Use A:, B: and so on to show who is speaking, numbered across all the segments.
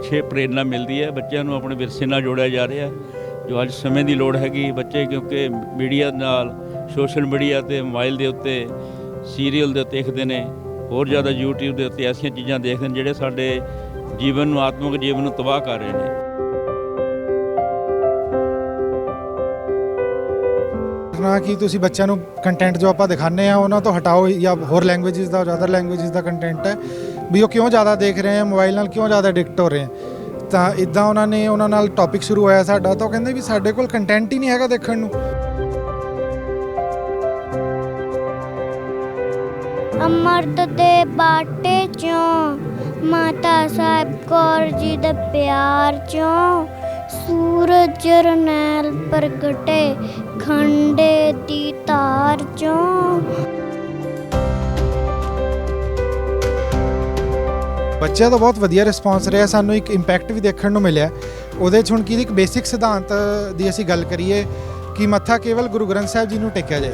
A: ਅੱਛੇ ਪ੍ਰੇਰਨਾ ਮਿਲਦੀ ਹੈ, ਬੱਚਿਆਂ ਨੂੰ ਆਪਣੇ ਵਿਰਸੇ ਨਾਲ ਜੋੜਿਆ ਜਾ ਰਿਹਾ ਜੋ ਅੱਜ ਸਮੇਂ ਦੀ ਲੋੜ ਹੈਗੀ ਬੱਚੇ, ਕਿਉਂਕਿ ਮੀਡੀਆ ਨਾਲ, ਸੋਸ਼ਲ ਮੀਡੀਆ ਤੇ, ਮੋਬਾਈਲ ਦੇ ਉੱਤੇ, ਸੀਰੀਅਲ ਦੇ ਉੱਤੇ ਦੇਖਦੇ ਨੇ, ਹੋਰ ਜ਼ਿਆਦਾ YouTube ਦੇ ਉੱਤੇ ਐਸੀਆਂ ਚੀਜ਼ਾਂ ਦੇਖਦੇ ਨੇ, ਜਿਹੜੇ ਸਾਡੇ ਜੀਵਨ ਨੂੰ, ਆਤਮਿਕ ਜੀਵਨ ਨੂੰ ਤਬਾਹ ਕਰ ਰਹੇ ਨੇ।
B: ਨਾ ਕਿ ਤੁਸੀਂ ਬੱਚਿਆਂ ਨੂੰ ਕੰਟੈਂਟ ਜੋ ਆਪਾਂ ਦਿਖਾਉਂਦੇ ਆ ਉਹਨਾਂ ਤੋਂ ਹਟਾਓ ਜਾਂ ਹੋਰ ਲੈਂਗੁਏਜਸ ਦਾ ਜਾਂ ਲੈਂਗੁਏਜਸ ਦਾ ਕੰਟੈਂਟ ਹੈ। ਵੀ ਉਹ ਕਿਉਂ ਜ਼ਿਆਦਾ ਦੇਖ ਰਹੇ ਆ, ਮੋਬਾਈਲ ਨਾਲ ਕਿਉਂ ਜ਼ਿਆਦਾ ਐਡਿਕਟ ਹੋ ਰਹੇ ਆ? ਤਾਂ ਇਦਾਂ ਉਹਨਾਂ ਨੇ, ਉਹਨਾਂ ਨਾਲ ਟੌਪਿਕ ਸ਼ੁਰੂ ਹੋਇਆ ਸਾਡਾ, ਤਾਂ ਉਹ ਕਹਿੰਦੇ ਵੀ ਸਾਡੇ ਕੋਲ ਕੰਟੈਂਟ ਹੀ ਨਹੀਂ ਹੈਗਾ ਦੇਖਣ ਨੂੰ।
C: ਅਮਰਤ ਦੇ ਬਾਟੇ ਚੋਂ, ਮਾਤਾ ਸਾਹਿਬ ਕੌਰ ਜੀ ਦੇ ਪਿਆਰ ਚੋਂ, ਸੂਰਜ ਰਨੈਲ ਪ੍ਰਗਟੇ ਖੰਡੇ ਦੀ ਤਾਰ ਚੋਂ।
B: ਬੱਚਿਆਂ ਦਾ ਬਹੁਤ ਵਧੀਆ ਰਿਸਪਾਂਸ ਰਿਹਾ, ਸਾਨੂੰ ਇੱਕ ਇੰਪੈਕਟ ਵੀ ਦੇਖਣ ਨੂੰ ਮਿਲਿਆ। ਉਹਦੇ 'ਚ ਹੁਣ ਕੀ ਇੱਕ ਬੇਸਿਕ ਸਿਧਾਂਤ ਦੀ ਅਸੀਂ ਗੱਲ ਕਰੀਏ ਕਿ ਮੱਥਾ ਕੇਵਲ ਗੁਰੂ ਗ੍ਰੰਥ ਸਾਹਿਬ ਜੀ ਨੂੰ ਟੇਕਿਆ ਜਾਏ।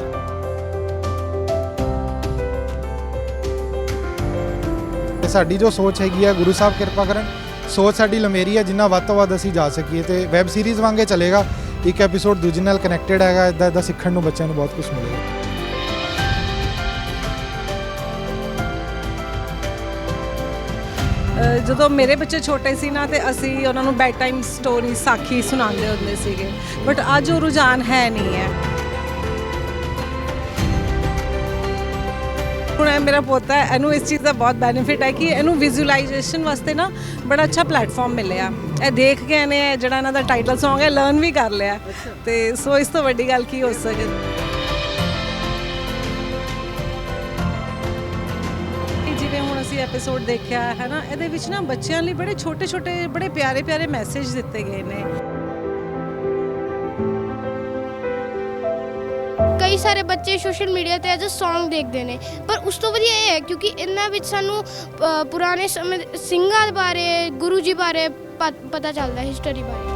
B: ਤੇ ਸਾਡੀ ਜੋ ਸੋਚ ਹੈਗੀ ਆ, ਗੁਰੂ ਸਾਹਿਬ ਕਿਰਪਾ ਕਰਨ, ਸੋਚ ਸਾਡੀ ਲੰਮੇਰੀ ਹੈ ਜਿੰਨਾ ਵੱਧ ਤੋਂ ਵੱਧ ਅਸੀਂ ਜਾ ਸਕੀਏ ਤੇ ਵੈਬ ਸੀਰੀਜ਼ ਵਾਂਗੇ ਚੱਲੇਗਾ। ਇੱਕ ਐਪੀਸੋਡ ਦੂਜੇ ਨਾਲ ਕਨੈਕਟਡ ਹੈਗਾ ਇਦਾਂ ਇਦਾਂ ਸਿੱਖਣ ਨੂੰ ਬੱਚਿਆਂ ਨੂੰ ਬਹੁਤ ਕੁਝ ਮਿਲੇਗਾ।
D: ਜਦੋਂ ਮੇਰੇ ਬੱਚੇ ਛੋਟੇ ਸੀ ਨਾ ਤੇ ਅਸੀਂ ਉਹਨਾਂ ਨੂੰ ਬੈਡ ਟਾਈਮ ਸਟੋਰੀ ਸਾਖੀ ਸੁਣਾਉਂਦੇ ਹੁੰਦੇ ਸੀਗੇ। ਬਟ ਅੱਜ ਉਹ ਰੁਝਾਨ ਹੈ ਨਹੀਂ ਹੈ। ਹੁਣ ਇਹ ਮੇਰਾ ਪੋਤਾ ਹੈ, ਇਹਨੂੰ ਇਸ ਚੀਜ਼ ਦਾ ਬਹੁਤ ਬੈਨੀਫਿਟ ਹੈ ਕਿ ਇਹਨੂੰ ਵਿਜ਼ੂਅਲਾਈਜੇਸ਼ਨ ਵਾਸਤੇ ਨਾ ਬੜਾ ਅੱਛਾ ਪਲੇਟਫਾਰਮ ਮਿਲਿਆ। ਇਹ ਦੇਖ ਕੇ ਇਹਨੇ ਜਿਹੜਾ ਇਹਨਾਂ ਦਾ ਟਾਈਟਲ Song ਹੈ ਲਰਨ ਵੀ ਕਰ ਲਿਆ। ਤੇ ਸੋ ਇਸ ਤੋਂ ਵੱਡੀ ਗੱਲ ਕੀ ਹੋ ਸਕਦੀ ਜਿਵੇਂ ਐਪੀਸੋਡ ਦੇਖਿਆ ਹੈ ਨਾ ਇਹਦੇ ਵਿੱਚ ਨਾ ਬੱਚਿਆਂ ਲਈ ਬੜੇ ਛੋਟੇ ਛੋਟੇ ਬੜੇ ਪਿਆਰੇ ਪਿਆਰੇ ਮੈਸੇਜ ਦਿੱਤੇ ਗਏ ਨੇ।
E: ਕਈ ਸਾਰੇ ਬੱਚੇ ਸੋਸ਼ਲ ਮੀਡੀਆ ਤੇ ਐਜ਼ ਅ Song ਦੇਖਦੇ ਨੇ। ਪਰ ਉਸ ਤੋਂ ਵਧੀਆ ਇਹ ਹੈ ਕਿਉਂਕਿ ਇਹਨਾਂ ਵਿੱਚ ਸਾਨੂੰ ਅ, ਪੁਰਾਣੇ ਸਮੇਂ ਦੇ ਸਿੰਘਾਂ ਬਾਰੇ ਗੁਰੂ ਜੀ ਬਾਰੇ ਪ- ਪਤਾ ਚੱਲਦਾ ਹਿਸਟਰੀ ਬਾਰੇ।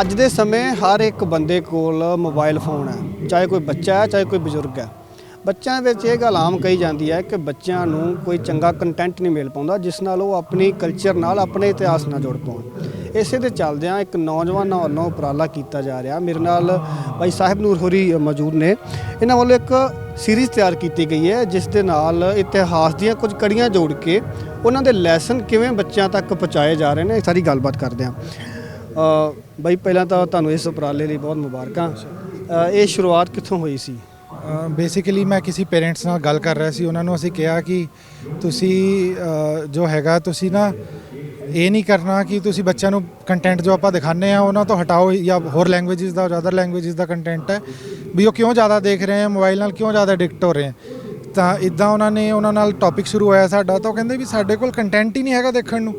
F: ਅੱਜ ਦੇ ਸਮੇਂ ਹਰ ਇੱਕ ਬੰਦੇ ਕੋਲ ਮੋਬਾਈਲ ਫੋਨ ਹੈ, ਚਾਹੇ ਕੋਈ ਬੱਚਾ ਹੈ, ਚਾਹੇ ਕੋਈ ਬਜ਼ੁਰਗ ਹੈ। ਬੱਚਿਆਂ ਵਿੱਚ ਇਹ ਗੱਲ ਆਮ ਕਹੀ ਜਾਂਦੀ ਹੈ ਕਿ ਬੱਚਿਆਂ ਨੂੰ ਕੋਈ ਚੰਗਾ ਕੰਟੈਂਟ ਨਹੀਂ ਮਿਲ ਪਾਉਂਦਾ, ਜਿਸ ਨਾਲ ਉਹ ਆਪਣੀ ਕਲਚਰ ਨਾਲ ਆਪਣੇ ਇਤਿਹਾਸ ਨਾਲ ਜੁੜ ਪਾਉਣ। ਇਸੇ ਦੇ ਚੱਲਦਿਆਂ ਇੱਕ ਨੌਜਵਾਨਾਂ ਵੱਲੋਂ ਉਪਰਾਲਾ ਕੀਤਾ ਜਾ ਰਿਹਾ। ਮੇਰੇ ਨਾਲ ਭਾਈ ਸਾਹਿਬ ਨੂਰ ਹੋਰੀ ਮੌਜੂਦ ਨੇ। ਇਹਨਾਂ ਵੱਲੋਂ ਇੱਕ ਸੀਰੀਜ਼ ਤਿਆਰ ਕੀਤੀ ਗਈ ਹੈ, ਜਿਸ ਦੇ ਨਾਲ ਇਤਿਹਾਸ ਦੀਆਂ ਕੁਝ ਕੜੀਆਂ ਜੋੜ ਕੇ ਉਹਨਾਂ ਦੇ ਲੈਸਨ ਕਿਵੇਂ ਬੱਚਿਆਂ ਤੱਕ ਪਹੁੰਚਾਏ ਜਾ ਰਹੇ ਨੇ, ਇਹ ਸਾਰੀ ਗੱਲਬਾਤ ਕਰਦੇ ਹਾਂ। ਬਾਈ ਪਹਿਲਾਂ ਤਾਂ ਤੁਹਾਨੂੰ ਇਸ ਉਪਰਾਲੇ ਲਈ ਬਹੁਤ ਮੁਬਾਰਕਾਂ। ਅ, ਇਹ ਸ਼ੁਰੂਆਤ ਕਿੱਥੋਂ ਹੋਈ ਸੀ?
B: ਬੇਸਿਕਲੀ ਮੈਂ ਕਿਸੇ ਪੇਰੈਂਟਸ ਨਾਲ ਗੱਲ ਕਰ ਰਿਹਾ ਸੀ। ਉਹਨਾਂ ਨੂੰ ਅਸੀਂ ਕਿਹਾ ਕਿ ਤੁਸੀਂ ਅ, ਜੋ ਹੈਗਾ ਤੁਸੀਂ ਨਾ ਇਹ ਨਹੀਂ ਕਰਨਾ ਕਿ ਤੁਸੀਂ ਬੱਚਿਆਂ ਨੂੰ ਕੰਟੈਂਟ ਜੋ ਆਪਾਂ ਦਿਖਾਉਂਦੇ ਆ ਉਹਨਾਂ ਤੋਂ ਹਟਾਓ ਜਾਂ ਹੋਰ ਲੈਂਗੁਏਜਸ ਦਾ ਜ਼ਿਆਦਾ ਅਦਰ ਲੈਂਗੁਏਜਸ ਦਾ ਕੰਟੈਂਟ ਹੈ। ਵੀ ਉਹ ਕਿਉਂ ਜ਼ਿਆਦਾ ਦੇਖ ਰਹੇ ਆ ਮੋਬਾਈਲ ਨਾਲ ਕਿਉਂ ਜ਼ਿਆਦਾ ਐਡਿਕਟ ਹੋ ਰਹੇ ਆ ਤਾਂ ਇਦਾਂ ਉਹਨਾਂ ਨੇ ਉਹਨਾਂ ਨਾਲ ਟੌਪਿਕ ਸ਼ੁਰੂ ਹੋਇਆ ਸਾਡਾ ਤਾਂ ਉਹ ਕਹਿੰਦੇ ਵੀ ਸਾਡੇ ਕੋਲ ਕੰਟੈਂਟ ਹੀ ਨਹੀਂ ਹੈਗਾ ਦੇਖਣ ਨੂੰ।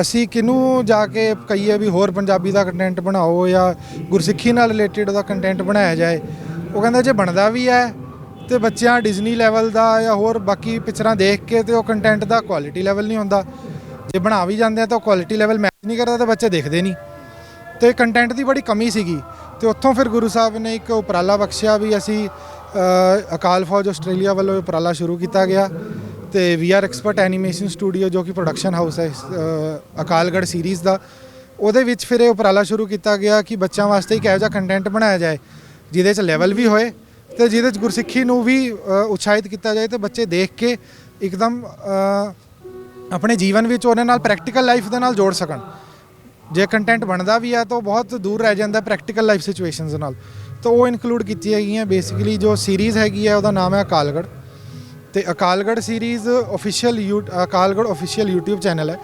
B: ਅਸੀਂ ਕਿਹਨੂੰ ਜਾ ਕੇ ਕਹੀਏ ਵੀ ਹੋਰ ਪੰਜਾਬੀ ਦਾ ਕੰਟੈਂਟ ਬਣਾਓ ਜਾਂ ਗੁਰਸਿੱਖੀ ਨਾਲ ਰਿਲੇਟਡ ਉਹਦਾ ਕੰਟੈਂਟ ਬਣਾਇਆ ਜਾਏ, ਉਹ ਕਹਿੰਦਾ ਜੇ ਬਣਦਾ ਵੀ ਹੈ ਤੇ ਬੱਚਿਆਂ ਡਿਜ਼ਨੀ ਲੈਵਲ ਦਾ ਜਾਂ ਹੋਰ ਬਾਕੀ ਪਿਕਚਰਾਂ ਦੇਖ ਕੇ ਤੇ ਉਹ ਕੰਟੈਂਟ ਦਾ ਕੁਆਲਿਟੀ ਲੈਵਲ ਨਹੀਂ ਹੁੰਦਾ। ਜੇ ਬਣਾ ਵੀ ਜਾਂਦੇ ਆ ਤਾਂ ਕੁਆਲਿਟੀ ਲੈਵਲ ਮੈਚ ਨਹੀਂ ਕਰਦਾ ਤਾਂ ਬੱਚੇ ਦੇਖਦੇ ਨਹੀਂ। ਤੇ ਕੰਟੈਂਟ ਦੀ ਬੜੀ ਕਮੀ ਸੀਗੀ ਤੇ ਉੱਥੋਂ ਫਿਰ ਗੁਰੂ ਸਾਹਿਬ ਨੇ ਇੱਕ ਉਪਰਾਲਾ ਬਖਸ਼ਿਆ ਵੀ ਅਸੀਂ ਅਕਾਲ ਫੌਜ ਆਸਟ੍ਰੇਲੀਆ ਵੱਲੋਂ ਉਪਰਾਲਾ ਸ਼ੁਰੂ ਕੀਤਾ ਗਿਆ। ਤੇ V R expert animation studio ਜੋ ਕਿ ਪ੍ਰੋਡਕਸ਼ਨ ਹਾਊਸ ਹੈ ਇਸ, ਅਕਾਲਗੜ੍ਹ ਸੀਰੀਜ਼ ਦਾ। ਉਹਦੇ ਵਿੱਚ ਫਿਰ ਇਹ ਉਪਰਾਲਾ ਸ਼ੁਰੂ ਕੀਤਾ ਗਿਆ ਕਿ ਬੱਚਿਆਂ ਵਾਸਤੇ ਇੱਕ ਇਹੋ ਜਿਹਾ ਕੰਟੈਂਟ ਬਣਾਇਆ ਜਾਏ ਜਿਹਦੇ 'ਚ ਲੈਵਲ ਵੀ ਹੋਏ ਤੇ ਜਿਹਦੇ 'ਚ ਗੁਰਸਿੱਖੀ ਨੂੰ ਵੀ ਉਤਸ਼ਾਹਿਤ ਕੀਤਾ ਜਾਏ ਤੇ ਬੱਚੇ ਦੇਖ ਕੇ ਇੱਕਦਮ ਆਪਣੇ ਜੀਵਨ ਵਿੱਚ ਉਹਨਾਂ ਨਾਲ ਪ੍ਰੈਕਟੀਕਲ ਲਾਈਫ ਦੇ ਨਾਲ ਜੋੜ ਸਕਣ। ਜੇ ਕੰਟੈਂਟ ਬਣਦਾ ਵੀ ਹੈ ਤਾਂ ਉਹ ਬਹੁਤ ਦੂਰ ਰਹਿ ਜਾਂਦਾ ਪ੍ਰੈਕਟੀਕਲ ਲਾਈਫ ਸਿਚੁਏਸ਼ਨਸ ਨਾਲ। ਤਾਂ ਉਹ ਇਨਕਲੂਡ ਕੀਤੀ ਹੈਗੀਆਂ ਬੇਸਿਕਲੀ ਜੋ ਸੀਰੀਜ਼ ਹੈਗੀ ਹੈ ਉਹਦਾ ਨਾਮ ਹੈ ਅਕਾਲਗੜ੍ਹ। ਤੇ Akalgarh series official you Akalgarh official YouTube channel ਹੈ।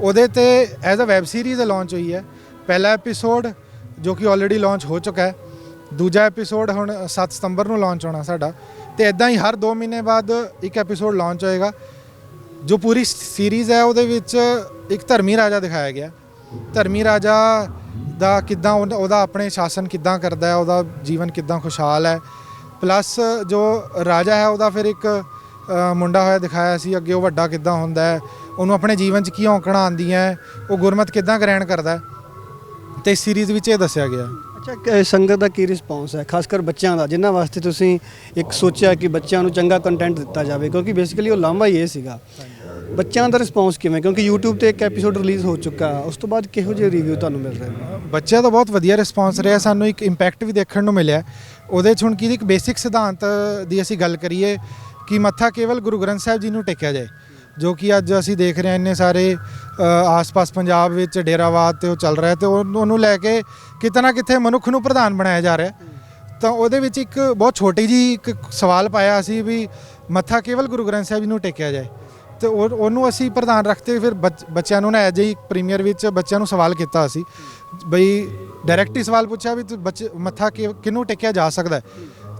B: ਉਹਦੇ ਤੇ as a web series launch ਹੋਈ ਹੈ। ਪਹਿਲਾ ਐਪੀਸੋਡ ਜੋ ਕਿ ਆਲਰੇਡੀ ਲਾਂਚ ਹੋ ਚੁੱਕਾ ਹੈ। ਦੂਜਾ ਐਪੀਸੋਡ ਹੁਣ 7 ਸਤੰਬਰ ਨੂੰ ਲਾਂਚ ਹੋਣਾ ਸਾਡਾ। ਤੇ ਇਦਾਂ ਹੀ ਹਰ 2 ਮਹੀਨੇ ਬਾਅਦ ਇੱਕ ਐਪੀਸੋਡ ਲਾਂਚ ਹੋਏਗਾ। ਜੋ ਪੂਰੀ ਸੀਰੀਜ਼ ਹੈ, ਉਹਦੇ ਵਿੱਚ ਇੱਕ ਧਰਮੀ ਰਾਜਾ ਦਿਖਾਇਆ ਗਿਆ। ਧਰਮੀ ਰਾਜਾ ਦਾ ਕਿੱਦਾਂ ਉਹਦਾ ਉਹਦਾ ਆਪਣੇ ਸ਼ਾਸਨ ਕਿੱਦਾਂ ਕਰਦਾ ਹੈ, ਉਹਦਾ ਜੀਵਨ ਕਿੱਦਾਂ ਖੁਸ਼ਹਾਲ ਹੈ। ਪਲੱਸ ਜੋ ਰਾਜਾ ਹੈ, ਉਹਦਾ ਫਿਰ ਇੱਕ ਮੁੰਡਾ ਹੋਇਆ ਦਿਖਾਇਆ ਸੀ ਅੱਗੇ ਉਹ ਵੱਡਾ ਕਿੱਦਾਂ ਹੁੰਦਾ ਹੈ ਉਹਨੂੰ ਆਪਣੇ ਜੀਵਨ 'ਚ ਕੀ ਔਂਕੜਾਂ ਆਉਂਦੀਆਂ ਹੈ, ਉਹ ਗੁਰਮਤ ਕਿੱਦਾਂ ਗ੍ਰਹਿਣ ਕਰਦਾ ਹੈ ਤੇ ਇਸ ਸੀਰੀਜ਼ ਵਿੱਚ ਇਹ ਦੱਸਿਆ ਗਿਆ
F: ਅੱਛਾ ਕ- ਸੰਗਤ ਦਾ ਕੀ ਰਿਸਪੌਂਸ ਹੈ ਖਾਸ ਕਰ ਬੱਚਿਆਂ ਦਾ ਜਿਨ੍ਹਾਂ ਵਾਸਤੇ ਤੁਸੀਂ ਇੱਕ ਸੋਚਿਆ ਕਿ ਬੱਚਿਆਂ ਨੂੰ ਚੰਗਾ ਕੰਟੈਂਟ ਦਿੱਤਾ ਜਾਵੇ ਕਿਉਂਕਿ ਬੇਸਿਕਲੀ ਉਹ ਲਾਂਭਾ ਹੀ ਇਹ ਸੀਗਾ। ਬੱਚਿਆਂ ਦਾ ਰਿਸਪੌਂਸ ਕਿਵੇਂ? ਕਿਉਂਕਿ YouTube ਤੇ ਇੱਕ ਐਪੀਸੋਡ ਰਿਲੀਜ਼ ਹੋ ਚੁੱਕਾ ਉਸ ਤੋਂ ਬਾਅਦ ਕਿਹੋ ਜਿਹੇ ਰਿਵਿਊ ਤੁਹਾਨੂੰ ਮਿਲ ਰਹੇ ਨੇ?
B: ਬੱਚਿਆਂ ਦਾ ਬਹੁਤ ਵਧੀਆ ਰਿਸਪਾਂਸ ਰਿਹਾ ਸਾਨੂੰ ਇੱਕ ਇੰਪੈਕਟ ਵੀ ਦੇਖਣ ਨੂੰ ਮਿਲਿਆ। ਉਹਦੇ 'ਚ ਹੁਣ ਕੀ ਇੱਕ ਬੇਸਿਕ ਸਿਧਾਂਤ ਦੀ ਅਸੀਂ ਗੱਲ ਕਰੀਏ ਕਿ ਮੱਥਾ ਕੇਵਲ ਗੁਰੂ ਗ੍ਰੰਥ ਸਾਹਿਬ ਜੀ ਨੂੰ ਟੇਕਿਆ ਜਾਏ, ਜੋ ਕਿ ਅੱਜ ਅਸੀਂ ਦੇਖ ਰਹੇ ਹਾਂ ਇੰਨੇ ਸਾਰੇ ਆਸ-ਪਾਸ ਪੰਜਾਬ ਵਿੱਚ ਡੇਰਾਵਾਦ ਤੇ ਉਹ ਚੱਲ ਰਿਹਾ ਤੇ ਉਹ- ਉਹਨੂੰ ਲੈ ਕੇ ਕਿਤੇ ਨਾ ਕਿਤੇ ਮਨੁੱਖ ਨੂੰ ਪ੍ਰਧਾਨ ਬਣਾਇਆ ਜਾ ਰਿਹਾ। ਤਾਂ ਉਹਦੇ ਵਿੱਚ ਇੱਕ ਬਹੁਤ ਛੋਟੀ ਜੀ ਇੱਕ ਸਵਾਲ ਪਾਇਆ ਸੀ ਵੀ ਮੱਥਾ ਕੇਵਲ ਗੁਰੂ ਗ੍ਰੰਥ ਸਾਹਿਬ ਜੀ ਨੂੰ ਟੇਕਿਆ ਜਾਏ। ਤੇ ਉਹ, ਉਹਨੂੰ ਅਸੀਂ ਪ੍ਰਧਾਨ ਰੱਖਤੇ ਫਿਰ ਬੱਚ- ਬੱਚਿਆਂ ਨੂੰ ਨਾ ਐਜ ਹੀ ਪ੍ਰੀਮੀਅਰ ਵਿੱਚ ਬੱਚਿਆਂ ਨੂੰ ਸਵਾਲ ਕੀਤਾ ਅਸੀਂ ਬਈ ਡਾਇਰੈਕਟ ਹੀ ਸਵਾਲ ਪੁੱਛਿਆ ਵੀ ਬੱਚੇ, ਮੱਥਾ ਕਿ- ਕਿਹਨੂੰ ਟੇਕਿਆ ਜਾ ਸਕਦਾ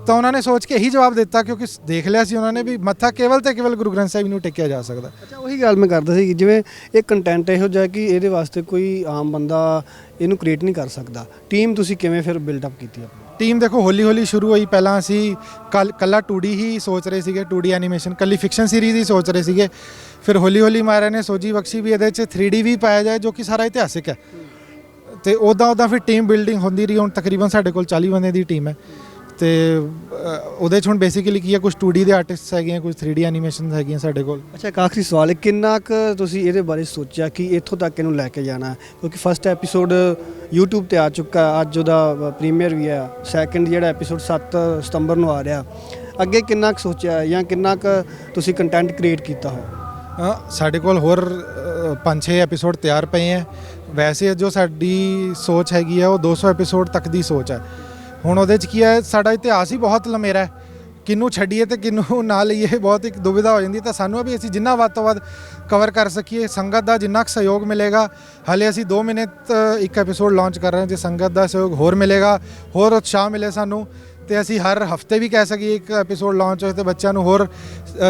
B: ਤਾਂ ਉਹਨਾਂ ਨੇ ਸੋਚ ਕੇ ਇਹੀ ਜਵਾਬ ਦਿੱਤਾ ਕਿਉਂਕਿ ਦੇਖ ਲਿਆ ਸੀ ਉਹਨਾਂ ਨੇ ਵੀ ਮੱਥਾ ਕੇਵਲ ਤੇ ਕੇਵਲ ਗੁਰੂ ਗ੍ਰੰਥ ਸਾਹਿਬ ਨੂੰ ਟੇਕਿਆ ਜਾ ਸਕਦਾ।
F: ਅੱਛਾ ਉਹੀ ਗੱਲ ਮੈਂ ਕਰਦਾ ਸੀ ਕਿ ਜਿਵੇਂ ਇਹ ਕੰਟੈਂਟ ਇਹੋ ਜਿਹਾ ਕਿ ਇਹਦੇ ਵਾਸਤੇ ਕੋਈ ਆਮ ਬੰਦਾ ਇਹਨੂੰ ਕ੍ਰੀਏਟ ਨਹੀਂ ਕਰ ਸਕਦਾ। ਟੀਮ ਤੁਸੀਂ ਕਿਵੇਂ ਫਿਰ ਬਿਲਡ ਅਪ ਕੀਤੀ ਆਪਣੀ?
B: ਟੀਮ ਦੇਖੋ ਹੌਲੀ ਹੌਲੀ ਸ਼ੁਰੂ ਹੋਈ। ਪਹਿਲਾਂ ਅਸੀਂ ਕੱਲ ਕੱਲਾ 2D ਹੀ ਸੋਚ ਰਹੇ ਸੀਗੇ 2D ਐਨੀਮੇਸ਼ਨ ਕੱਲੀ ਫਿਕਸ਼ਨ ਸੀਰੀਜ਼ ਹੀ ਸੋਚ ਰਹੇ ਸੀਗੇ। ਫਿਰ ਹੌਲੀ ਹੌਲੀ ਮਾਰਿਆ ਨੇ ਸੋਜੀ ਬਖਸ਼ੀ ਵੀ ਇਹਦੇ 'ਚ 3D ਵੀ ਪਾਇਆ ਜਾਏ ਜੋ ਕਿ ਸਾਰਾ ਇਤਿਹਾਸਿਕ ਹੈ। ਤੇ ਉਦਾਂ ਉਦਾਂ ਫਿਰ ਟੀਮ ਬਿਲਡਿੰਗ ਹੁੰਦੀ ਰਹੀ। ਹੁਣ ਤਕਰੀਬਨ ਸਾਡੇ ਕੋਲ 40 ਬੰਦੇ ਦੀ ਟੀਮ ਹੈ। ਤੇ ਅ, ਉਹਦੇ 'ਚ ਹੁਣ ਬੇਸਿਕਲੀ ਕੀ ਹੈ ਕੁਝ 2D ਦੇ ਆਰਟਿਸਟਸ ਹੈਗੇ ਆ ਕੁਝ 3D ਐਨੀਮੇਸ਼ਨਸ ਹੈਗੀਆਂ ਸਾਡੇ ਕੋਲ।
F: ਅੱਛਾ ਇੱਕ ਆਖਰੀ ਸਵਾਲ ਹੈ ਕਿੰਨਾ ਕੁ ਤੁਸੀਂ ਇਹਦੇ ਬਾਰੇ ਸੋਚਿਆ ਕਿ ਇੱਥੋਂ ਤੱਕ ਇਹਨੂੰ ਲੈ ਕੇ ਜਾਣਾ? ਹੈ? ਕਿਉਂਕਿ ਫਸਟ ਐਪੀਸੋਡ YouTube ਤੇ ਆ ਚੁੱਕਾ ਹੈ, ਅੱਜ ਉਹਦਾ ਪ੍ਰੀਮੀਅਰ ਵੀ ਹੈ ਸੈਕੰਡ ਜਿਹੜਾ ਐਪੀਸੋਡ 7 ਸਤੰਬਰ ਨੂੰ ਆ ਰਿਹਾ। ਅੱਗੇ ਕਿੰਨਾ ਕੁ ਸੋਚਿਆ ਹੈ ਜਾਂ ਕਿੰਨਾ ਕੁ ਤੁਸੀਂ ਕੰਟੈਂਟ ਕ੍ਰੀਏਟ ਕੀਤਾ ਹੋ?
B: ਅ, ਸਾਡੇ ਕੋਲ ਹੋਰ 5-6 ਐਪੀਸੋਡ ਤਿਆਰ ਪਏ ਹੈ ਵੈਸੇ ਜੋ ਸਾਡੀ ਸੋਚ ਹੈਗੀ ਹੈ ਉਹ 200 ਐਪੀਸੋਡ ਤੱਕ ਦੀ ਸੋਚ ਹੈ ਹੁਣ ਉਹਦੇ 'ਚ ਕੀ ਹੈ, ਸਾਡਾ ਇਤਿਹਾਸ ਹੀ ਬਹੁਤ ਲੰਮੇਰਾ ਹੈ। ਕਿਹਨੂੰ ਛੱਡੀਏ ਤੇ ਕਿਹਨੂੰ ਨਾ ਲਈਏ, ਬਹੁਤ ਇੱਕ ਦੁਵਿਧਾ ਹੋ ਜਾਂਦੀ ਤਾਂ ਸਾਨੂੰ ਵੀ ਅਸੀਂ ਜਿੰਨਾ ਵੱਧ ਤੋਂ ਵੱਧ ਕਵਰ ਕਰ ਸਕੀਏ, ਸੰਗਤ ਦਾ ਜਿੰਨਾ ਕੁ ਸਹਿਯੋਗ ਮਿਲੇਗਾ, ਹਲੇ ਅਸੀਂ 2 ਮਹੀਨੇ ਇੱਕ ਐਪੀਸੋਡ ਲਾਂਚ ਕਰ ਰਹੇ ਹਾਂ, ਜੇ ਸੰਗਤ ਦਾ ਸਹਿਯੋਗ ਹੋਰ ਮਿਲੇਗਾ, ਹੋਰ ਉਤਸ਼ਾਹ ਮਿਲੇ ਸਾਨੂੰ। ਤੇ ਅਸੀਂ ਹਰ ਹਫ਼ਤੇ ਵੀ ਕਹਿ ਸਕੀਏ ਇੱਕ ਐਪੀਸੋਡ ਲਾਂਚ ਹੋਏ ਤੇ ਬੱਚਿਆਂ ਨੂੰ ਹੋਰ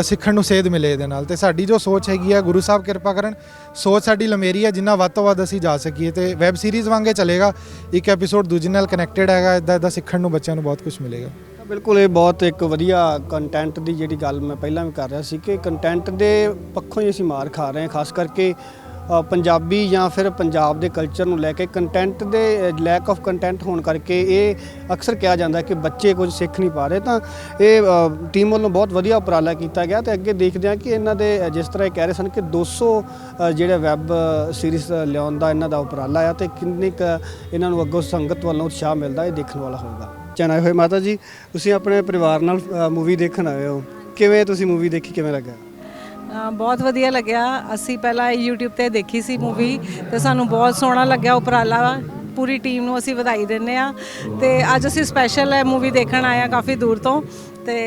B: ਸਿੱਖਣ ਨੂੰ ਸੇਧ ਮਿਲੇ ਇਹਦੇ ਨਾਲ। ਤੇ ਸਾਡੀ ਜੋ ਸੋਚ ਹੈਗੀ ਆ, ਗੁਰੂ ਸਾਹਿਬ ਕਿਰਪਾ ਕਰਨ, ਸੋਚ ਸਾਡੀ ਲੰਮੇਰੀ ਹੈ ਜਿੰਨਾ ਵੱਧ ਤੋਂ ਵੱਧ ਅਸੀਂ ਜਾ ਸਕੀਏ ਤੇ ਵੈਬ ਸੀਰੀਜ਼ ਵਾਂਗੇ ਚੱਲੇਗਾ, ਇੱਕ ਐਪੀਸੋਡ ਦੂਜੇ ਨਾਲ ਕਨੈਕਟਡ ਹੈਗਾ ਇਦਾਂ ਇਦਾਂ ਸਿੱਖਣ ਨੂੰ ਬੱਚਿਆਂ ਨੂੰ ਬਹੁਤ ਕੁਝ ਮਿਲੇਗਾ।
F: ਬਿਲਕੁਲ, ਇਹ ਬਹੁਤ ਇੱਕ ਵਧੀਆ ਕੰਟੈਂਟ ਦੀ ਜਿਹੜੀ ਗੱਲ ਮੈਂ ਪਹਿਲਾਂ ਵੀ ਕਰ ਰਿਹਾ ਸੀ ਕਿ ਕੰਟੈਂਟ ਦੇ ਪੱਖੋਂ ਹੀ ਅਸੀਂ ਮਾਰ ਖਾ ਰਹੇ ਹਾਂ, ਖਾਸ ਕਰਕੇ ਪੰਜਾਬੀ ਜਾਂ ਫਿਰ ਪੰਜਾਬ ਦੇ ਕਲਚਰ ਨੂੰ ਲੈ ਕੇ ਕੰਟੈਂਟ ਦੇ ਲੈਕ ਆਫ ਕੰਟੈਂਟ ਹੋਣ ਕਰਕੇ ਇਹ ਅਕਸਰ ਕਿਹਾ ਜਾਂਦਾ ਕਿ ਬੱਚੇ ਕੁਝ ਸਿੱਖ ਨਹੀਂ ਪਾ ਰਹੇ। ਤਾਂ ਇਹ ਟੀਮ ਵੱਲੋਂ ਬਹੁਤ ਵਧੀਆ ਉਪਰਾਲਾ ਕੀਤਾ ਗਿਆ ਤੇ ਅੱਗੇ ਦੇਖਦੇ ਹਾਂ ਕਿ ਇਹਨਾਂ ਦੇ ਜਿਸ ਤਰ੍ਹਾਂ ਇਹ ਕਹਿ ਰਹੇ ਸਨ ਕਿ 200 ਅ, ਜਿਹੜੇ ਵੈਬ ਸੀਰੀਜ਼ ਲਿਆਉਣ ਦਾ ਇਹਨਾਂ ਦਾ ਉਪਰਾਲਾ ਆ ਤੇ ਕਿੰਨੇ ਕੁ ਇਹਨਾਂ ਨੂੰ ਅੱਗੋਂ ਸੰਗਤ ਵੱਲੋਂ ਉਤਸ਼ਾਹ ਮਿਲਦਾ ਇਹ ਦੇਖਣ ਵਾਲਾ ਹੋਊਗਾ। ਚਨਾਏ ਹੋਏ ਮਾਤਾ ਜੀ ਤੁਸੀਂ ਆਪਣੇ ਪਰਿਵਾਰ ਨਾਲ ਮੂਵੀ ਦੇਖਣ ਆਏ ਹੋ। ਕਿਵੇਂ ਤੁਸੀਂ ਮੂਵੀ ਦੇਖੀ ਕਿਵੇਂ ਲੱਗਾ
D: ਬਹੁਤ ਵਧੀਆ ਲੱਗਿਆ। ਅਸੀਂ ਪਹਿਲਾਂ YouTube ਤੇ ਦੇਖੀ ਸੀ ਮੂਵੀ ਤੇ ਸਾਨੂੰ ਬਹੁਤ ਸੋਹਣਾ ਲੱਗਿਆ ਉਪਰਾਲਾ। ਪੂਰੀ ਟੀਮ ਨੂੰ ਅਸੀਂ ਵਧਾਈ ਦਿੰਨੇ ਆ ਤੇ ਅੱਜ ਅਸੀਂ ਸਪੈਸ਼ਲ ਹੈ ਮੂਵੀ ਦੇਖਣ ਆਏ ਆ ਕਾਫੀ ਦੂਰ ਤੋਂ। ਤੇ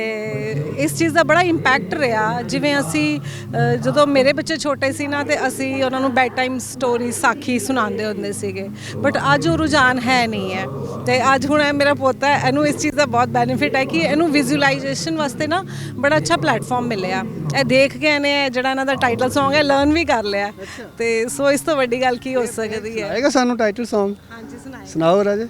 D: ਇਸ ਚੀਜ਼ ਦਾ ਬੜਾ ਇੰਪੈਕਟ ਰਿਹਾ। ਜਿਵੇਂ ਅਸੀਂ ਜਦੋਂ ਮੇਰੇ ਬੱਚੇ ਛੋਟੇ ਸੀ ਨਾ ਤੇ ਅਸੀਂ ਉਹਨਾਂ ਨੂੰ ਬੈਡ ਟਾਈਮ ਸਟੋਰੀ ਸਾਖੀ ਸੁਣਾਉਂਦੇ ਹੁੰਦੇ ਸੀਗੇ। ਬਟ ਅੱਜ ਉਹ ਰੁਝਾਨ ਹੈ ਨਹੀਂ ਹੈ। ਤੇ ਅੱਜ ਹੁਣ ਮੇਰਾ ਪੋਤਾ ਹੈ ਇਹਨੂੰ ਇਸ ਚੀਜ਼ ਦਾ ਬਹੁਤ ਬੈਨੀਫਿਟ ਹੈ ਕਿ ਇਹਨੂੰ ਵਿਜ਼ੂਅਲਾਈਜੇਸ਼ਨ ਵਾਸਤੇ ਨਾ ਬੜਾ ਅੱਛਾ ਪਲੇਟਫਾਰਮ ਮਿਲਿਆ। ਇਹ ਦੇਖ ਕੇ ਇਹਨੇ ਜਿਹੜਾ ਇਹਨਾਂ ਦਾ ਟਾਈਟਲ Song ਹੈ ਲਰਨ ਵੀ ਕਰ ਲਿਆ। ਤੇ ਸੋ ਇਸ ਤੋਂ ਵੱਡੀ ਗੱਲ ਕੀ ਹੋ ਸਕਦੀ ਹੈ?
F: ਆਏਗਾ ਸਾਨੂੰ ਟਾਈਟਲ Song?
D: ਹਾਂਜੀ ਸੁਣਾਏ
F: ਸੁਣਾਓ ਰਾਜੇ।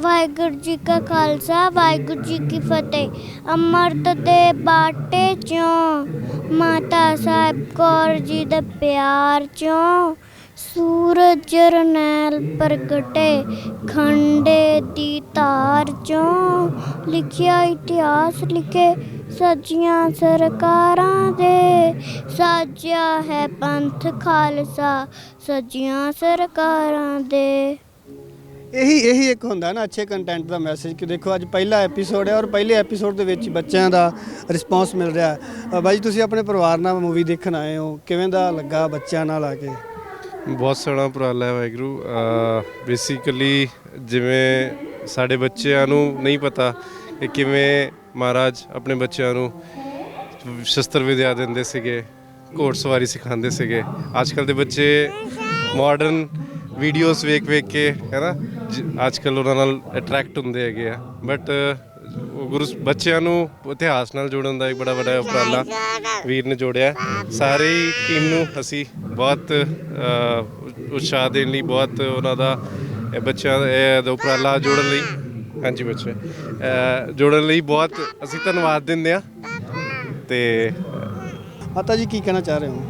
C: ਵਾਹਿਗੁਰੂ ਜੀ ਕਾ ਖਾਲਸਾ, ਵਾਹਿਗੁਰੂ ਜੀ ਕੀ ਫਤਿਹ। ਅੰਮ੍ਰਿਤ ਦੇ ਬਾਟੇ ਚੋਂ, ਮਾਤਾ ਸਾਹਿਬ ਕੌਰ ਜੀ ਦੇ ਪਿਆਰ ਚੋਂ ਸੂਰਜ ਰਨੈਲ ਪ੍ਰਗਟੇ, ਖੰਡੇ ਦੀ ਤਾਰ ਚੋਂ ਲਿਖਿਆ ਇਤਿਹਾਸ ਲਿਖੇ ਸੱਜੀਆਂ ਸਰਕਾਰਾਂ ਦੇ। ਸਾਜਿਆ ਹੈ ਪੰਥ ਖਾਲਸਾ ਸੱਜੀਆਂ ਸਰਕਾਰਾਂ ਦੇ।
F: ਇਹੀ ਇਹੀ ਇੱਕ ਹੁੰਦਾ ਨਾ ਅੱਛੇ ਕੰਟੈਂਟ ਦਾ ਮੈਸੇਜ ਕਿ ਦੇਖੋ ਅੱਜ ਪਹਿਲਾ ਐਪੀਸੋਡ ਹੈ ਔਰ ਪਹਿਲੇ ਐਪੀਸੋਡ ਦੇ ਵਿੱਚ ਬੱਚਿਆਂ ਦਾ ਰਿਸਪੌਂਸ ਮਿਲ ਰਿਹਾ ਹੈ। ਬਾਈ ਜੀ ਤੁਸੀਂ ਆਪਣੇ ਪਰਿਵਾਰ ਨਾਲ ਮੂਵੀ ਦੇਖਣ ਆਏ ਹੋ। ਕਿਵੇਂ ਦਾ ਲੱਗਾ ਬੱਚਿਆਂ ਨਾਲ ਆ ਕੇ?
G: ਬਹੁਤ ਸੋਹਣਾ ਉਪਰਾਲਾ ਹੈ ਵਾਹਿਗੁਰੂ। ਬੇਸਿਕਲੀ ਜਿਵੇਂ ਸਾਡੇ ਬੱਚਿਆਂ ਨੂੰ ਨਹੀਂ ਪਤਾ ਕਿ ਕਿਵੇਂ ਮਹਾਰਾਜ ਆਪਣੇ ਬੱਚਿਆਂ ਨੂੰ ਸ਼ਸਤਰ ਵਿਦਿਆ ਦਿੰਦੇ ਸੀਗੇ ਘੋੜਸਵਾਰੀ ਸਿਖਾਉਂਦੇ ਸੀਗੇ। ਅੱਜ ਕੱਲ ਦੇ ਬੱਚੇ ਮਾਡਰਨ ਵੀਡੀਓਜ਼ ਵੇਖ ਵੇਖ ਕੇ, ਹੈਨਾ? ਅੱਜ ਕੱਲ ਉਹਨਾਂ ਨਾਲ ਅਟਰੈਕਟ ਹੁੰਦੇ ਹੈਗੇ ਆ। ਬਟ ਗੁਰੂ ਬੱਚਿਆਂ ਨੂੰ ਇਤਿਹਾਸ ਨਾਲ ਜੋੜਨ ਦਾ ਇੱਕ ਬੜਾ ਵੱਡਾ ਉਪਰਾਲਾ ਵੀਰ ਨੇ ਜੋੜਿਆ। ਸਾਰੀ ਟੀਮ ਨੂੰ ਅਸੀਂ ਬਹੁਤ ਉਤਸ਼ਾਹ ਦੇਣ ਲਈ, ਬਹੁਤ ਉਹਨਾਂ ਦਾ ਬੱਚਿਆਂ ਦਾ ਉਪਰਾਲਾ ਜੋੜਨ ਲਈ। ਹਾਂਜੀ ਬੱਚੇ ਜੋੜਨ ਲਈ ਬਹੁਤ ਅਸੀਂ ਧੰਨਵਾਦ ਦਿੰਦੇ ਆ ਤੇ
F: ਮਾਤਾ ਜੀ, ਕੀ ਕਹਿਣਾ ਚਾਹ ਰਹੇ ਹੋ?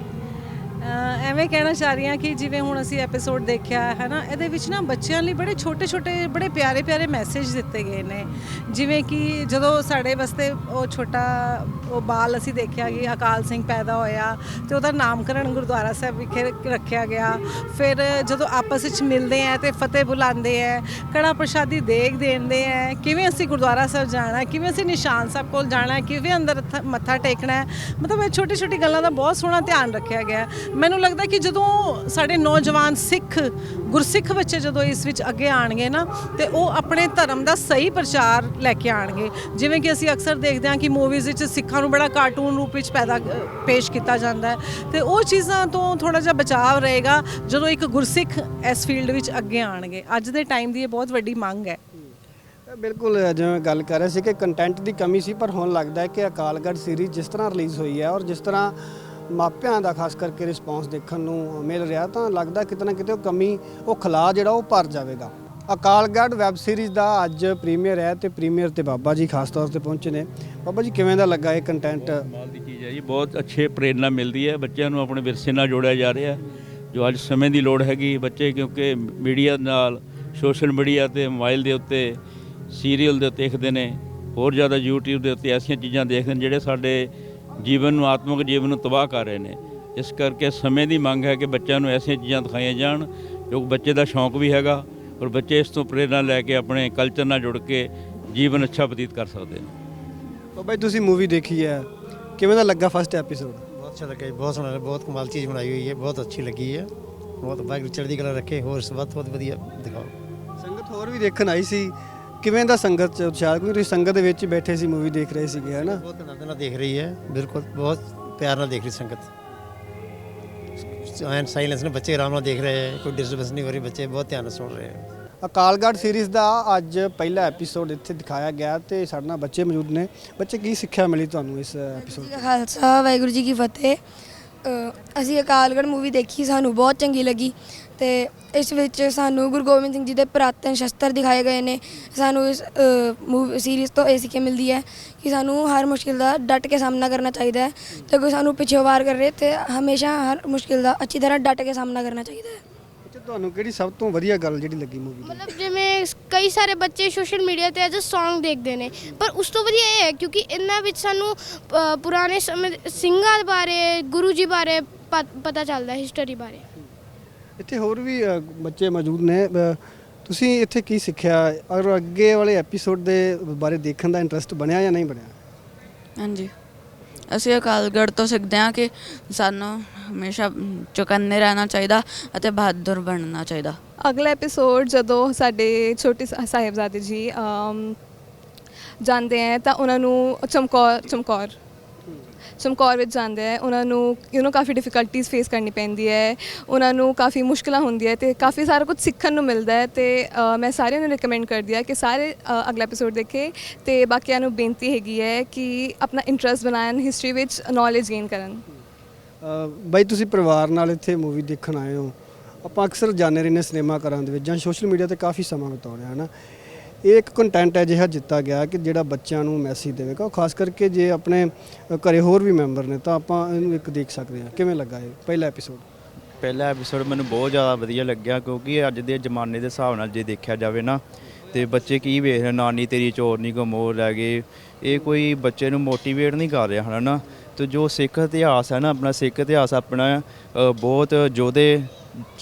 D: ਐਵੇਂ ਕਹਿਣਾ ਚਾਹ ਰਹੀ ਹਾਂ ਕਿ ਜਿਵੇਂ ਹੁਣ ਅਸੀਂ ਐਪੀਸੋਡ ਦੇਖਿਆ ਹੈ ਨਾ, ਇਹਦੇ ਵਿੱਚ ਨਾ ਬੱਚਿਆਂ ਲਈ ਬੜੇ ਛੋਟੇ ਛੋਟੇ ਬੜੇ ਪਿਆਰੇ ਪਿਆਰੇ ਮੈਸੇਜ ਦਿੱਤੇ ਗਏ ਨੇ। ਜਿਵੇਂ ਕਿ ਜਦੋਂ ਸਾਡੇ ਵਾਸਤੇ ਉਹ ਛੋਟਾ ਉਹ ਬਾਲ ਅਸੀਂ ਦੇਖਿਆ ਕਿ ਅਕਾਲ ਸਿੰਘ ਪੈਦਾ ਹੋਇਆ ਤੇ ਉਹਦਾ ਨਾਮਕਰਨ ਗੁਰਦੁਆਰਾ ਸਾਹਿਬ ਵਿਖੇ ਰੱਖਿਆ ਗਿਆ। ਫਿਰ ਜਦੋਂ ਆਪਸ ਵਿੱਚ ਮਿਲਦੇ ਆ ਤੇ ਫਤਿਹ ਬੁਲਾਉਂਦੇ ਆ ਕੜਾ ਪ੍ਰਸ਼ਾਦੀ ਦੇਗ ਦੇਂਦੇ ਆ, ਕਿਵੇਂ ਅਸੀਂ ਗੁਰਦੁਆਰਾ ਸਾਹਿਬ ਜਾਣਾ, ਕਿਵੇਂ ਅਸੀਂ ਨਿਸ਼ਾਨ ਸਾਹਿਬ ਕੋਲ ਜਾਣਾ, ਕਿਵੇਂ ਅੰਦਰ ਮੱਥਾ ਟੇਕਣਾ, ਮਤਲਬ ਇਹ ਛੋਟੀ ਛੋਟੀ ਗੱਲਾਂ ਦਾ ਬਹੁਤ ਸੋਹਣਾ ਧਿਆਨ ਰੱਖਿਆ ਗਿਆ। ਮੈਨੂੰ ਲੱਗਦਾ ਕਿ ਜਦੋਂ ਸਾਡੇ ਨੌਜਵਾਨ ਸਿੱਖ, ਗੁਰਸਿੱਖ ਬੱਚੇ ਜਦੋਂ ਇਸ ਵਿੱਚ ਅੱਗੇ ਆਣਗੇ ਨਾ, ਤੇ ਉਹ ਆਪਣੇ ਧਰਮ ਦਾ ਸਹੀ ਪ੍ਰਚਾਰ ਲੈ ਕੇ ਆਣਗੇ ਜਿਵੇਂ ਕਿ ਅਸੀਂ ਅਕਸਰ ਦੇਖਦੇ ਹਾਂ ਕਿ ਮੂਵੀਜ਼ ਵਿੱਚ ਸਿੱਖਾਂ ਨੂੰ ਬੜਾ ਕਾਰਟੂਨ ਰੂਪ ਵਿੱਚ ਪੈਦਾ, ਪੇਸ਼ ਕੀਤਾ ਜਾਂਦਾ ਹੈ। ਤੇ ਉਹ ਚੀਜ਼ਾਂ ਤੋਂ ਥੋੜਾ ਜਿਹਾ ਬਚਾਅ ਰਹੇਗਾ ਜਦੋਂ ਇੱਕ ਗੁਰਸਿੱਖ ਇਸ ਫੀਲਡ ਵਿੱਚ ਅੱਗੇ ਆਣਗੇ ਅੱਜ ਦੇ ਟਾਈਮ ਦੀ ਇਹ ਬਹੁਤ ਵੱਡੀ ਮੰਗ ਹੈ।
F: ਬਿਲਕੁਲ ਜਿਵੇਂ ਗੱਲ ਕਰ ਰਹੇ ਸੀ ਕਿ ਕੰਟੈਂਟ ਦੀ ਕਮੀ ਸੀ, ਪਰ ਹੁਣ ਲੱਗਦਾ ਹੈ ਕਿ ਅਕਾਲਗੜ੍ਹ ਸੀਰੀਜ਼ ਜਿਸ ਤਰ੍ਹਾਂ ਰਿਲੀਜ਼ ਹੋਈ ਹੈ ਔਰ ਜਿਸ ਤਰ੍ਹਾਂ ਮਾਪਿਆਂ ਦਾ ਖਾਸ ਕਰਕੇ ਰਿਸਪੌਂਸ ਦੇਖਣ ਨੂੰ ਮਿਲ ਰਿਹਾ, ਤਾਂ ਲੱਗਦਾ ਕਿਤੇ ਨਾ ਕਿਤੇ ਉਹ ਕਮੀ, ਉਹ ਖਲਾ ਜਿਹੜਾ ਉਹ ਭਰ ਜਾਵੇਗਾ। ਅਕਾਲਗੜ੍ਹ ਵੈਬ ਸੀਰੀਜ਼ ਦਾ ਅੱਜ ਪ੍ਰੀਮੀਅਰ ਹੈ ਤੇ ਪ੍ਰੀਮੀਅਰ ਤੇ ਬਾਬਾ ਜੀ ਖਾਸ ਤੌਰ ਤੇ ਪਹੁੰਚੇ ਨੇ। ਬਾਬਾ ਜੀ, ਕਿਵੇਂ ਦਾ ਲੱਗਾ ਇਹ ਕੰਟੈਂਟ
A: ਕਮਾਲ ਦੀ ਚੀਜ਼ ਹੈ ਜੀ, ਬਹੁਤ ਅੱਛੇ ਪ੍ਰੇਰਨਾ ਮਿਲਦੀ ਹੈ। ਬੱਚਿਆਂ ਨੂੰ ਆਪਣੇ ਵਿਰਸੇ ਨਾਲ ਜੋੜਿਆ ਜਾ ਰਿਹਾ ਜੋ ਅੱਜ ਸਮੇਂ ਦੀ ਲੋੜ ਹੈਗੀ। ਬੱਚੇ ਕਿਉਂਕਿ ਮੀਡੀਆ ਨਾਲ, ਸੋਸ਼ਲ ਮੀਡੀਆ ਤੇ, ਮੋਬਾਈਲ ਦੇ ਉੱਤੇ ਸੀਰੀਅਲ ਦੇ ਉੱਤੇ ਦੇਖਦੇ ਨੇ, ਹੋਰ ਜ਼ਿਆਦਾ YouTube ਦੇ ਉੱਤੇ ਐਸੀਆਂ ਚੀਜ਼ਾਂ ਦੇਖਦੇ ਨੇ, ਜਿਹੜੇ ਸਾਡੇ ਜੀਵਨ ਨੂੰ ਆਤਮਿਕ ਜੀਵਨ ਨੂੰ ਤਬਾਹ ਕਰ ਰਹੇ ਨੇ। ਇਸ ਕਰਕੇ ਸਮੇਂ ਦੀ ਮੰਗ ਹੈ ਕਿ ਬੱਚਿਆਂ ਨੂੰ ਐਸੀਆਂ ਚੀਜ਼ਾਂ ਦਿਖਾਈਆਂ ਜਾਣ ਜੋ ਬੱਚੇ ਦਾ ਸ਼ੌਂਕ ਵੀ ਹੈਗਾ ਔਰ ਬੱਚੇ ਇਸ ਤੋਂ ਪ੍ਰੇਰਨਾ ਲੈ ਕੇ ਆਪਣੇ ਕਲਚਰ ਨਾਲ ਜੁੜ ਕੇ ਜੀਵਨ ਅੱਛਾ ਬਤੀਤ ਕਰ ਸਕਦੇ ਨੇ।
F: ਬਾਬਾ ਜੀ ਤੁਸੀਂ ਮੂਵੀ ਦੇਖੀ ਹੈ। ਕਿਵੇਂ ਦਾ ਲੱਗਾ ਫਸਟ ਐਪੀਸੋਡ
H: ਬਹੁਤ ਅੱਛਾ ਲੱਗਾ ਜੀ ਬਹੁਤ ਸੋਹਣਾ ਬਹੁਤ ਕਮਾਲ ਚੀਜ਼ ਬਣਾਈ ਹੋਈ ਹੈ ਬਹੁਤ ਅੱਛੀ ਲੱਗੀ ਹੈ। ਬਹੁਤ ਵਾਹਿਗੁਰੂ ਚੜ੍ਹਦੀ ਕਲਾ ਰੱਖੇ ਹੋਰ ਇਸ ਵੱਧ ਤੋਂ ਵੱਧ ਵਧੀਆ ਦਿਖਾਓ।
F: ਸੰਗਤ ਹੋਰ ਵੀ ਦੇਖਣ ਆਈ ਸੀ। ਕਿਵੇਂ ਦਾ ਸੰਗਤ ਚ ਉਤਸ਼ਾਹ? ਕਿਉਂਕਿ ਤੁਸੀਂ ਸੰਗਤ ਦੇ ਵਿੱਚ ਬੈਠੇ ਸੀ ਮੂਵੀ ਦੇਖ ਰਹੇ ਸੀਗੇ ਹਨਾ?
H: ਬਹੁਤ ਆਨੰਦ ਨਾਲ ਦੇਖ ਰਹੀ ਹੈ ਬਿਲਕੁਲ ਬਹੁਤ ਪਿਆਰ ਨਾਲ ਦੇਖ ਰਹੀ ਸੰਗਤ। ਐਨ ਸਾਇਲੈਂਸ ਨਾਲ ਬੱਚੇ ਆਰਾਮ ਨਾਲ ਦੇਖ ਰਹੇ ਹੈ ਕੋਈ ਡਿਸਟਰਬੈਂਸ ਨਹੀਂ ਹੋ ਰਹੀ ਬੱਚੇ ਬਹੁਤ ਧਿਆਨ ਨਾਲ ਸੁਣ ਰਹੇ ਹੈ।
F: ਅਕਾਲਗੜ੍ਹ ਸੀਰੀਜ਼ ਦਾ ਅੱਜ ਪਹਿਲਾ ਐਪੀਸੋਡ ਇੱਥੇ ਦਿਖਾਇਆ ਗਿਆ ਤੇ ਸਾਡੇ ਨਾਲ ਬੱਚੇ ਮੌਜੂਦ ਨੇ। ਬੱਚੇ ਕੀ ਸਿੱਖਿਆ ਮਿਲੀ ਤੁਹਾਨੂੰ ਇਸ ਐਪੀਸੋਡ
I: ਜੀ ਕਾ ਖਾਲਸਾ ਵਾਹਿਗੁਰੂ ਜੀ ਕੀ ਫਤਿਹ। ਅ, ਅਸੀਂ ਅਕਾਲਗੜ੍ਹ ਮੂਵੀ ਦੇਖੀ ਸਾਨੂੰ ਬਹੁਤ ਚੰਗੀ ਲੱਗੀ। ਤੇ ਇਸ ਵਿੱਚ ਸਾਨੂੰ ਗੁਰੂ ਗੋਬਿੰਦ ਸਿੰਘ ਜੀ ਦੇ ਪੁਰਾਤਨ ਸ਼ਸਤਰ ਦਿਖਾਏ ਗਏ ਨੇ। ਸਾਨੂੰ ਇਸ ਮੂਵੀ ਸੀਰੀਜ਼ ਤੋਂ ਇਹ ਸਿੱਖਿਆ ਮਿਲਦੀ ਹੈ ਕਿ ਸਾਨੂੰ ਹਰ ਮੁਸ਼ਕਿਲ ਦਾ ਡਟ ਕੇ ਸਾਹਮਣਾ ਕਰਨਾ ਚਾਹੀਦਾ ਹੈ ਤੇ ਕੋਈ ਸਾਨੂੰ ਪਿੱਛੇ ਵਾਰ ਕਰ ਰਹੇ ਤੇ ਹਮੇਸ਼ਾ ਹਰ ਮੁਸ਼ਕਿਲ ਦਾ ਅੱਛੀ ਤਰ੍ਹਾਂ ਡਟ ਕੇ ਸਾਹਮਣਾ ਕਰਨਾ ਚਾਹੀਦਾ ਹੈ।
F: ਅੱਛਾ ਤੁਹਾਨੂੰ ਕਿਹੜੀ ਸਭ ਤੋਂ ਵਧੀਆ ਗੱਲ ਜਿਹੜੀ ਲੱਗੀ ਮੂਵੀ ਦੀ?
E: ਮਤਲਬ ਜਿਵੇਂ ਕਈ ਸਾਰੇ ਬੱਚੇ ਸੋਸ਼ਲ ਮੀਡੀਆ ਤੇ ਐਜ਼ ਅ Song ਦੇਖਦੇ ਨੇ ਪਰ ਉਸ ਤੋਂ ਵਧੀਆ ਇਹ ਹੈ ਕਿਉਂਕਿ ਇਹਨਾਂ ਵਿੱਚ ਸਾਨੂੰ ਅ, ਪੁਰਾਣੇ ਸਮੇਂ ਦੇ ਸਿੰਘਾਂ ਬਾਰੇ ਗੁਰੂ ਜੀ ਬਾਰੇ ਪਤਾ ਚੱਲਦਾ ਹਿਸਟਰੀ ਬਾਰੇ।
F: ਇੱਥੇ ਹੋਰ ਵੀ ਅ, ਬੱਚੇ ਮੌਜੂਦ ਨੇ। ਅ, ਤੁਸੀਂ ਇੱਥੇ ਕੀ ਸਿੱਖਿਆ? ਔਰ ਅੱਗੇ ਵਾਲੇ ਐਪੀਸੋਡ ਦੇ ਬਾਰੇ ਦੇਖਣ ਦਾ ਇੰਟਰਸਟ ਬਣਿਆ ਜਾਂ ਨਹੀਂ ਬਣਿਆ?
J: ਹਾਂਜੀ। ਅਸੀਂ ਅਕਾਲਗੜ੍ਹ ਤੋਂ ਸਿੱਖਦੇ ਹਾਂ ਕਿ ਸਾਨੂੰ ਹਮੇਸ਼ਾ ਚੁਕੰਨੇ ਰਹਿਣਾ ਚਾਹੀਦਾ ਅਤੇ ਬਹਾਦਰ ਬਣਨਾ ਚਾਹੀਦਾ।
K: ਅਗਲਾ ਐਪੀਸੋਡ ਜਦੋਂ ਸਾਡੇ ਛੋਟੇ ਸ- ਸਾਹਿਬਜ਼ਾਦੇ ਜੀ ਅਮ, ਜਾਂਦੇ ਹੈ ਤਾਂ ਉਹਨਾਂ ਨੂੰ ਚਮਕੌਰ ਚਮਕੌਰ ਚਮਕੌਰ ਵਿੱਚ ਜਾਂਦੇ ਹੈ, ਉਹਨਾਂ ਨੂੰ ਯੂ نو ਕਾਫੀ ਡਿਫਿਕਲਟੀਜ਼ ਫੇਸ ਕਰਨੀ ਪੈਂਦੀ ਹੈ, ਉਹਨਾਂ ਨੂੰ ਕਾਫੀ ਮੁਸ਼ਕਲਾਂ ਹੁੰਦੀਆਂ ਤੇ ਕਾਫੀ ਸਾਰਾ ਕੁਝ ਸਿੱਖਣ ਨੂੰ ਮਿਲਦਾ ਹੈ ਤੇ ਮੈਂ ਸਾਰਿਆਂ ਨੂੰ ਰეკਮੈਂਡ ਕਰਦੀ ਹੈ ਕਿ ਸਾਰੇ ਅਗਲਾ ਐਪੀਸੋਡ ਦੇਖੇ ਤੇ ਬਾਕੀਆਂ ਨੂੰ ਬੇਨਤੀ ਹੈਗੀ ਹੈ ਕਿ ਆਪਣਾ ਇੰਟਰਸਟ ਬਣਾਉਣ ਹਿਸਟਰੀ ਵਿੱਚ ਨੌਲੇਜ ਗੇਨ ਕਰਨ।
F: ਬਾਈ ਤੁਸੀਂ ਪਰਿਵਾਰ ਨਾਲ ਇੱਥੇ ਮੂਵੀ ਦੇਖਣ ਆਏ ਹੋ। ਆਪਾਂ ਅਕਸਰ ਜਾਂਦੇ ਰਹਿੰਦੇ ਸਿਨੇਮਾ ਘਰਾਂ ਦੇ ਵਿੱਚ ਜਾਂ ਸੋਸ਼ਲ ਮੀਡੀਆ ਤੇ ਕਾਫੀ ਸਮਾਂ ਬਿਤਾਉਂਦੇ ਹਾਂ ਨਾ? ਇਹ ਇੱਕ ਕੰਟੈਂਟ ਹੈ ਜਿਹਾ ਦਿੱਤਾ ਗਿਆ ਕਿ ਜਿਹੜਾ ਬੱਚਿਆਂ ਨੂੰ ਮੈਸੇਜ ਦੇਵੇਗਾ। ਉਹ ਖਾਸ ਕਰਕੇ ਜੇ ਆਪਣੇ ਅ, ਘਰੇ ਹੋਰ ਵੀ ਮੈਂਬਰ ਨੇ ਤਾਂ ਆਪਾਂ ਇਹਨੂੰ ਇੱਕ ਦੇਖ ਸਕਦੇ ਹਾਂ। ਕਿਵੇਂ ਲੱਗਾ ਇਹ ਪਹਿਲਾ ਐਪੀਸੋਡ
L: ਪਹਿਲਾ ਐਪੀਸੋਡ ਮੈਨੂੰ ਬਹੁਤ ਜ਼ਿਆਦਾ ਵਧੀਆ ਲੱਗਿਆ ਕਿਉਂਕਿ ਅੱਜ ਦੇ ਜ਼ਮਾਨੇ ਦੇ ਹਿਸਾਬ ਨਾਲ ਜੇ ਦੇਖਿਆ ਜਾਵੇ ਨਾ ਤੇ ਬੱਚੇ ਕੀ ਵੇਖ ਰਹੇ ਨਾਨੀ ਤੇਰੀ ਚੋਰਨੀ ਕੋ ਮੋਹ ਲੈ ਗਏ। ਇਹ ਕੋਈ ਬੱਚੇ ਨੂੰ ਮੋਟੀਵੇਟ ਨਹੀਂ ਕਰ ਰਿਹਾ ਹੈ ਨਾ ਤੇ ਜੋ ਸਿੱਖ ਇਤਿਹਾਸ ਹੈ ਨਾ ਆਪਣਾ ਸਿੱਖ ਇਤਿਹਾਸ ਆਪਣਾ ਬਹੁਤ ਯੋਧੇ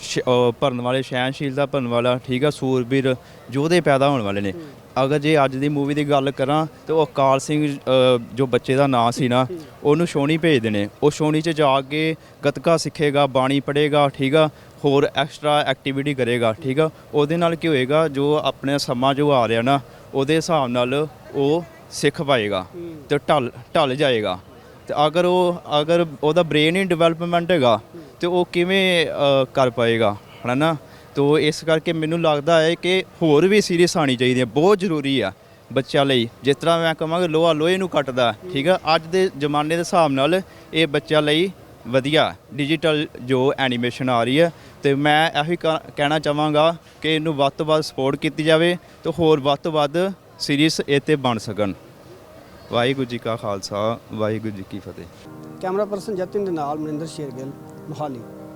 L: ਸ਼- ਭਰਨ ਵਾਲੇ ਸਹਿਣਸ਼ੀਲਤਾ ਭਰਨ ਵਾਲਾ ਠੀਕ ਆ ਸੂਰਬੀਰ ਯੋਧੇ ਪੈਦਾ ਹੋਣ ਵਾਲੇ ਨੇ। ਅਗਰ ਜੇ ਅੱਜ ਦੀ ਮੂਵੀ ਦੀ ਗੱਲ ਕਰਾਂ ਤੇ ਉਹ ਅਕਾਲ ਸਿੰਘ ਜੋ ਬੱਚੇ ਦਾ ਨਾਂ ਸੀ ਨਾ ਉਹਨੂੰ ਸ਼ੋਣੀ ਭੇਜਦੇ ਨੇ। ਉਹ ਸ਼ੋਣੀ 'ਚ ਜਾ ਕੇ ਗਤਕਾ ਸਿੱਖੇਗਾ ਬਾਣੀ ਪੜ੍ਹੇਗਾ ਠੀਕ ਆ ਹੋਰ ਐਕਸਟਰਾ ਐਕਟੀਵਿਟੀ ਕਰੇਗਾ ਠੀਕ ਆ। ਉਹਦੇ ਨਾਲ ਕੀ ਹੋਏਗਾ ਜੋ ਆਪਣੇ ਸਮਾਂ ਜੋ ਆ ਰਿਹਾ ਨਾ ਉਹਦੇ ਹਿਸਾਬ ਨਾਲ ਉਹ ਸਿੱਖ ਪਾਏਗਾ ਤੇ ਢਲ ਢਲ ਜਾਏਗਾ। ਤੇ ਅਗਰ ਉਹ ਅਗਰ ਉਹਦਾ ਬ੍ਰੇਨ ਹੀ ਡਿਵੈਲਪਮੈਂਟ ਹੈਗਾ ਤੇ ਉਹ ਕਿਵੇਂ ਅ, ਕਰ ਪਾਏਗਾ ਹੈ ਨਾ ਤੋ ਇਸ ਕਰਕੇ ਮੈਨੂੰ ਲੱਗਦਾ ਹੈ ਕਿ ਹੋਰ ਵੀ ਸੀਰੀਜ਼ ਆਣੀ ਚਾਹੀਦੀ ਹੈ ਬਹੁਤ ਜ਼ਰੂਰੀ ਆ ਬੱਚਿਆਂ ਲਈ। ਜਿਸ ਤਰ੍ਹਾਂ ਮੈਂ ਕਹਾਂਗਾ ਲੋਹਾ ਲੋਹੇ ਨੂੰ ਕੱਟਦਾ ਠੀਕ ਆ? ਅੱਜ ਦੇ ਜ਼ਮਾਨੇ ਦੇ ਹਿਸਾਬ ਨਾਲ ਇਹ ਬੱਚਿਆਂ ਲਈ ਵਧੀਆ ਡਿਜੀਟਲ ਜੋ ਐਨੀਮੇਸ਼ਨ ਆ ਰਹੀ ਹੈ। ਤੇ ਮੈਂ ਇਹੀ ਕ- ਕਹਿਣਾ ਚਾਹਾਂਗਾ ਕਿ ਇਹਨੂੰ ਵੱਧ ਤੋਂ ਵੱਧ ਸਪੋਰਟ ਕੀਤੀ ਜਾਵੇ ਤੇ ਹੋਰ ਵੱਧ ਤੋਂ ਵੱਧ ਸੀਰੀਜ਼ ਇਹ 'ਤੇ ਬਣ ਸਕਣ। ਵਾਹਿਗੁਰੂ ਜੀ ਕਾ ਖਾਲਸਾ ਵਾਹਿਗੁਰੂ ਜੀ ਕੀ ਫਤਿਹ।
F: ਕੈਮਰਾ ਪਰਸਨ ਜਤਿਨ ਦੇ ਨਾਲ ਮਨਿੰਦਰ ਸ਼ੇਰਗਿੱਲ। Mohali.